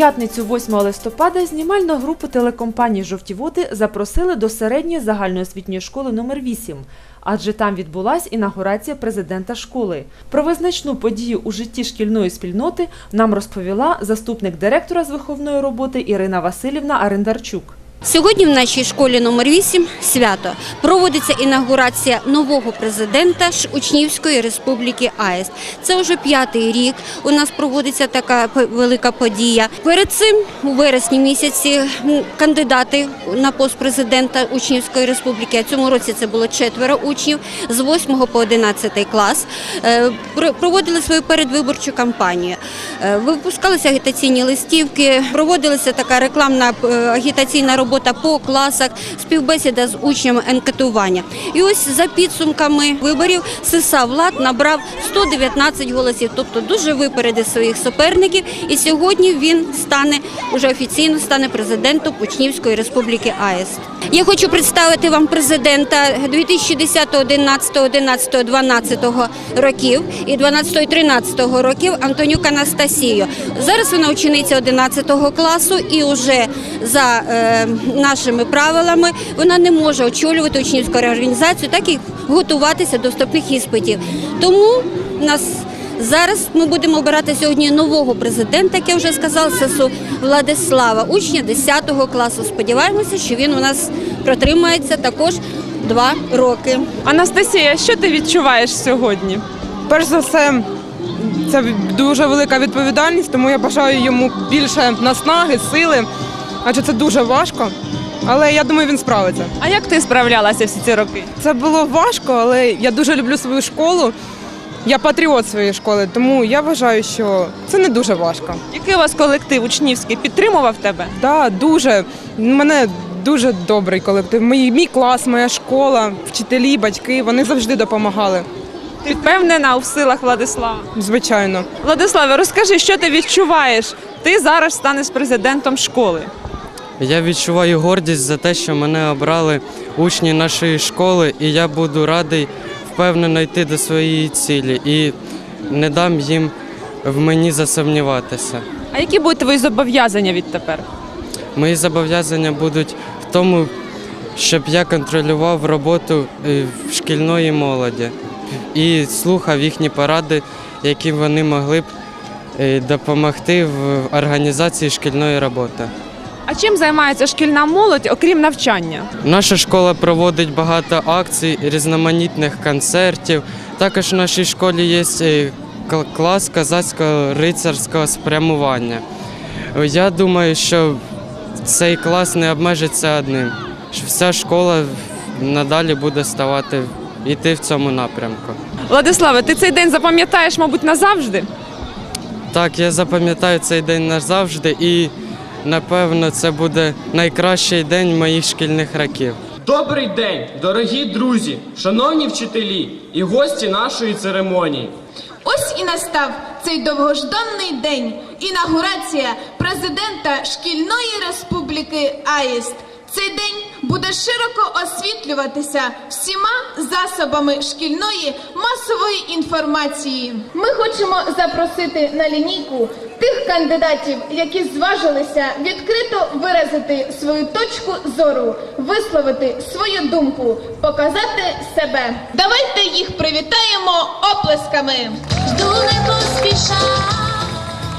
п'ятницю 8 листопада знімальну групу телекомпанії Жовті води запросили до середньої загальноосвітньої школи номер 8 адже там відбулась інаугурація президента школи. Про визначну подію у житті шкільної спільноти нам розповіла заступник директора з виховної роботи Ірина Васильівна Арендарчук. Сьогодні в нашій школі номер 8 свято проводиться інаугурація нового президента Учнівської республіки АЕС. Це вже п'ятий рік. У нас проводиться така велика подія. Перед цим у вересні місяці кандидати на пост президента Учнівської республіки. А цьому році це було четверо учнів з 8 по 11 клас. е, Проводили свою передвиборчу кампанію. Е, Випускалися агітаційні листівки, проводилася така рекламна е, агітаційна робота по класах, співбесіда з учнями анкетування. І ось за підсумками виборів СИСА Влад набрав 119 голосів, тобто дуже випередив своїх суперників. І сьогодні він стане уже офіційно стане президентом Учнівської республіки АЕС. Я хочу представити вам президента 2010, 11, 11, 12 років і 12 13 років Антонюк Анастасію. Зараз вона учениця 11 класу і вже за е, нашими правилами вона не може очолювати учнівську організацію, так і готуватися до вступних іспитів. Тому нас Зараз ми будемо обирати сьогодні нового президента, як я вже сказала, ССУ Владислава, учня 10 класу. Сподіваємося, що він у нас протримається також два роки. Анастасія, що ти відчуваєш сьогодні? Перш за все, це дуже велика відповідальність, тому я бажаю йому більше наснаги, сили, адже це дуже важко. Але я думаю, він справиться. А як ти справлялася всі ці роки? Це було важко, але я дуже люблю свою школу. Я патріот своєї школи, тому я вважаю, що це не дуже важко. Який у вас колектив учнівський підтримував тебе? Да, дуже. У мене дуже добрий колектив. Мій, мій клас, моя школа, вчителі, батьки, вони завжди допомагали. Ти впевнена у силах Владислава? Звичайно. Владиславе, розкажи, що ти відчуваєш? Ти зараз станеш президентом школи. Я відчуваю гордість за те, що мене обрали учні нашої школи, і я буду радий впевнено йти до своєї цілі і не дам їм в мені засумніватися. А які будуть твої зобов'язання відтепер? Мої зобов'язання будуть в тому, щоб я контролював роботу е, в шкільної молоді і слухав їхні поради, які вони могли б е, допомогти в організації шкільної роботи. А чим займається шкільна молодь, окрім навчання? Наша школа проводить багато акцій, різноманітних концертів. Також в нашій школі є е, клас казацького рицарського спрямування. Я думаю, що цей клас не обмежиться одним. Що вся школа надалі буде ставати йти в цьому напрямку. Владиславе, ти цей день запам'ятаєш, мабуть, назавжди? Так, я запам'ятаю цей день назавжди і напевно це буде найкращий день моїх шкільних років. Добрий день, дорогі друзі, шановні вчителі і гості нашої церемонії. Ось і настав цей довгожданий день інаугурація президента шкільної республіки Аїст. Цей день буде широко освітлюватися всіма засобами шкільної масової інформації. Ми хочемо запросити на лінійку тих кандидатів, які зважилися відкрито виразити свою точку зору, висловити свою думку, показати себе. Давайте їх привітаємо оплесками. Жду не поспіша.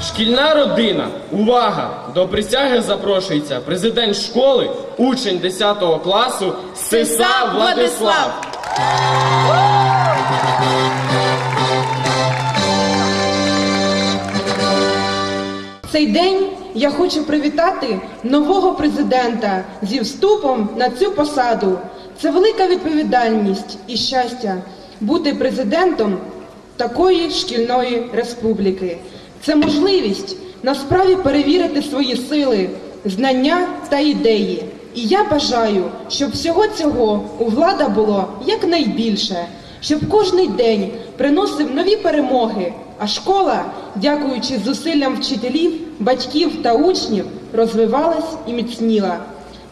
Шкільна родина, увага! До присяги запрошується президент школи, учень 10 класу Сиса Владислав. Цей день я хочу привітати нового президента зі вступом на цю посаду. Це велика відповідальність і щастя бути президентом такої шкільної республіки. Це можливість насправді перевірити свої сили, знання та ідеї. І я бажаю, щоб всього цього у влада було якнайбільше, щоб кожний день приносив нові перемоги, а школа, дякуючи зусиллям вчителів, батьків та учнів, розвивалась і міцніла.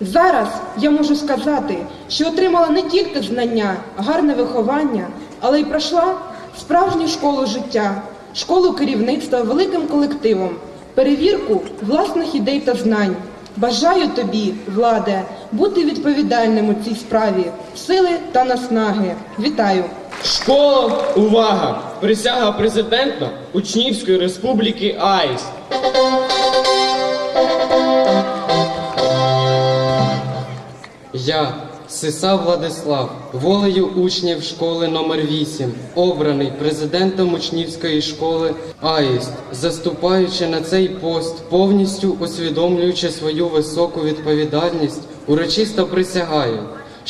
Зараз я можу сказати, що отримала не тільки знання, гарне виховання, але й пройшла справжню школу життя, школу керівництва великим колективом, перевірку власних ідей та знань. Бажаю тобі, владе, бути відповідальним у цій справі, сили та наснаги. Вітаю! Школа, увага! Присяга президента Учнівської республіки Аїст. Я, Сиса Владислав, волею учнів школи номер 8 обраний президентом учнівської школи АІСТ, заступаючи на цей пост, повністю усвідомлюючи свою високу відповідальність, урочисто присягаю,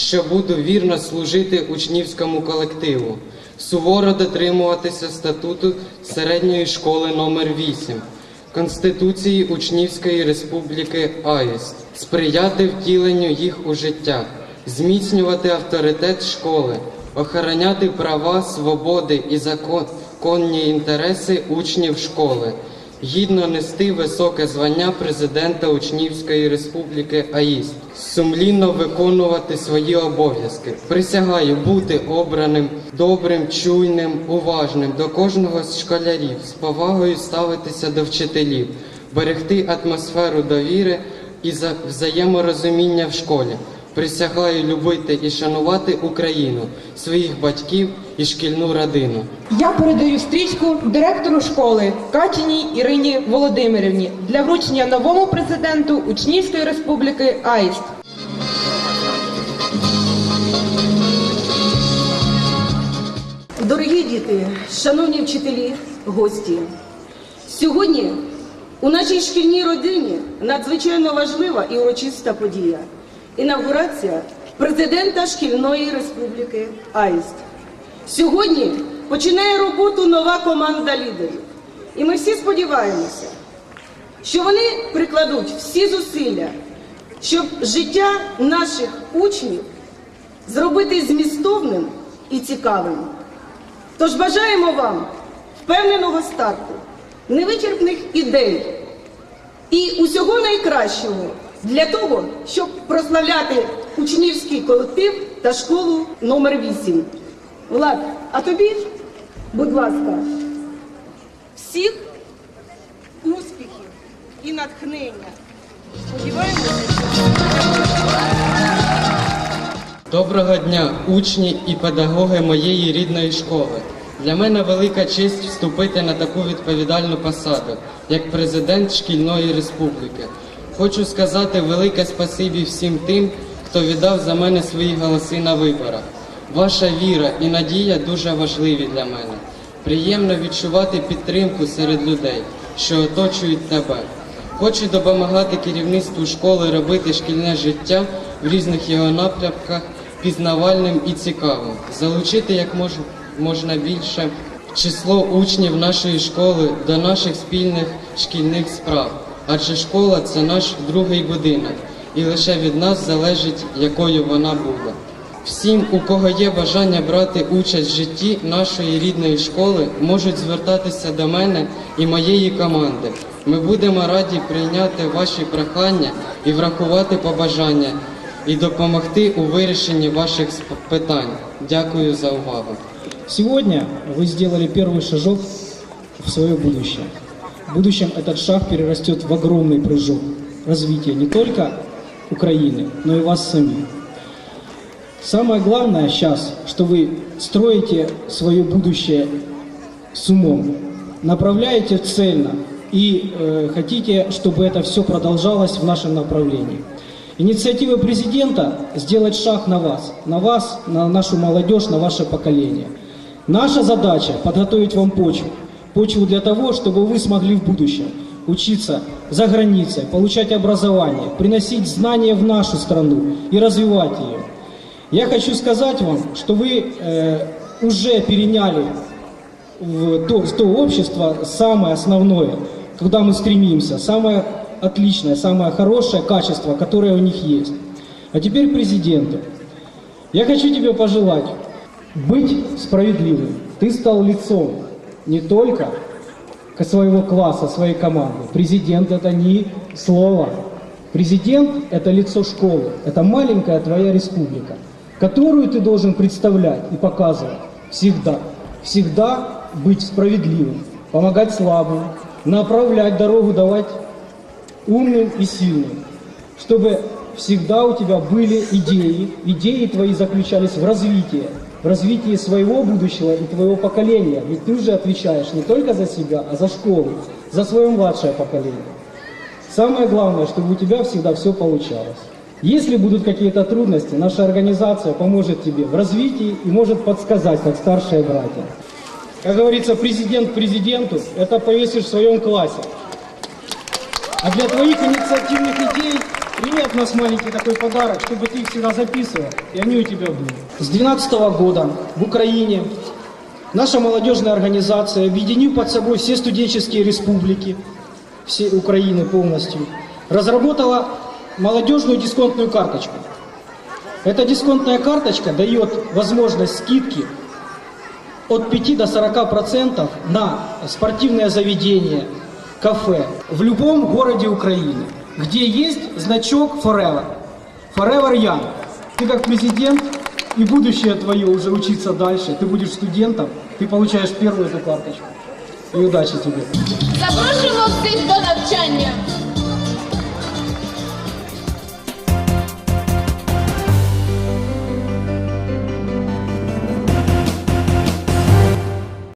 що буду вірно служити учнівському колективу, суворо дотримуватися статуту середньої школи номер 8 Конституції Учнівської Республіки АІСТ, сприяти втіленню їх у життя, зміцнювати авторитет школи, охороняти права, свободи і законні інтереси учнів школи, гідно нести високе звання президента Учнівської Республіки АІСТ, сумлінно виконувати свої обов'язки. Присягаю бути обраним, добрим, чуйним, уважним до кожного з школярів, з повагою ставитися до вчителів, берегти атмосферу довіри і взаєморозуміння в школі. Присягаю любити і шанувати Україну, своїх батьків і шкільну родину. Я передаю стрічку директору школи Катіній Ірині Володимирівні для вручення новому президенту Учнівської республіки АІСТ. Дорогі діти, шановні вчителі, гості, сьогодні у нашій шкільній родині надзвичайно важлива і урочиста подія інаугурація президента шкільної республіки АІСТ. Сьогодні починає роботу нова команда лідерів. І ми всі сподіваємося, що вони прикладуть всі зусилля, щоб життя наших учнів зробити змістовним і цікавим. Тож бажаємо вам впевненого старту, невичерпних ідей і усього найкращого для того, щоб прославляти учнівський колектив та школу номер 8. Влад, а тобі, будь ласка, всіх успіхів і натхнення. Доброго дня, учні і педагоги моєї рідної школи. Для мене велика честь вступити на таку відповідальну посаду, як президент шкільної республіки. Хочу сказати велике спасибі всім тим, хто віддав за мене свої голоси на виборах. Ваша віра і надія дуже важливі для мене. Приємно відчувати підтримку серед людей, що оточують тебе. Хочу допомагати керівництву школи робити шкільне життя в різних його напрямках пізнавальним і цікавим, залучити як мож, можна більше число учнів нашої школи до наших спільних шкільних справ. Адже школа це наш другий будинок, і лише від нас залежить, якою вона буде. Всім, у кого є бажання брати участь в житті нашої рідної школи, можуть звертатися до мене і моєї команди. Ми будемо раді прийняти ваші прохання і врахувати побажання і допомогти у вирішенні ваших питань. Дякую за увагу. Сегодня вы сделали первый шажок в свое будущее. В будущем этот шаг перерастет в огромный прыжок развития не только Украины, но и вас самих. Самое главное сейчас, что вы строите свое будущее с умом, направляете цельно и э, хотите, чтобы это все продолжалось в нашем направлении. Инициатива президента сделать шаг на вас, на вас, на нашу молодежь, на ваше поколение. Наша задача подготовить вам почву, почву для того, чтобы вы смогли в будущем учиться за границей, получать образование, приносить знания в нашу страну и развивать ее. Я хочу сказать вам, что вы э, уже переняли в то, в то общество самое основное, куда мы стремимся, самое отличное, самое хорошее качество, которое у них есть. А теперь президенту. Я хочу тебе пожелать быть справедливым. Ты стал лицом не только своего класса, своей команды. Президент это не слово. Президент это лицо школы. Это маленькая твоя республика, которую ты должен представлять и показывать всегда. Всегда быть справедливым, помогать слабым, направлять дорогу, давать умным и сильным, чтобы всегда у тебя были идеи, идеи твои заключались в развитии, в развитии своего будущего и твоего поколения. Ведь ты уже отвечаешь не только за себя, а за школу, за свое младшее поколение. Самое главное, чтобы у тебя всегда все получалось. Если будут какие-то трудности, наша организация поможет тебе в развитии и может подсказать, как старшие братья. Как говорится, президент президенту, это повесишь в своем классе. А для твоих инициативных идей прими от нас маленький такой подарок, чтобы ты их всегда записывал, и они у тебя были. С 2012 года в Украине наша молодежная организация, объединив под собой все студенческие республики, всей Украины полностью, разработала молодежную дисконтную карточку. Эта дисконтная карточка дает возможность скидки от 5 до 40 процентов на спортивное заведение, кафе в любом городе Украины, где есть значок Forever. Forever Young. Ты как президент и будущее твое уже учиться дальше, ты будешь студентом, ты получаешь первую эту карточку. И удачи тебе. Запрошуємо всіх до навчання.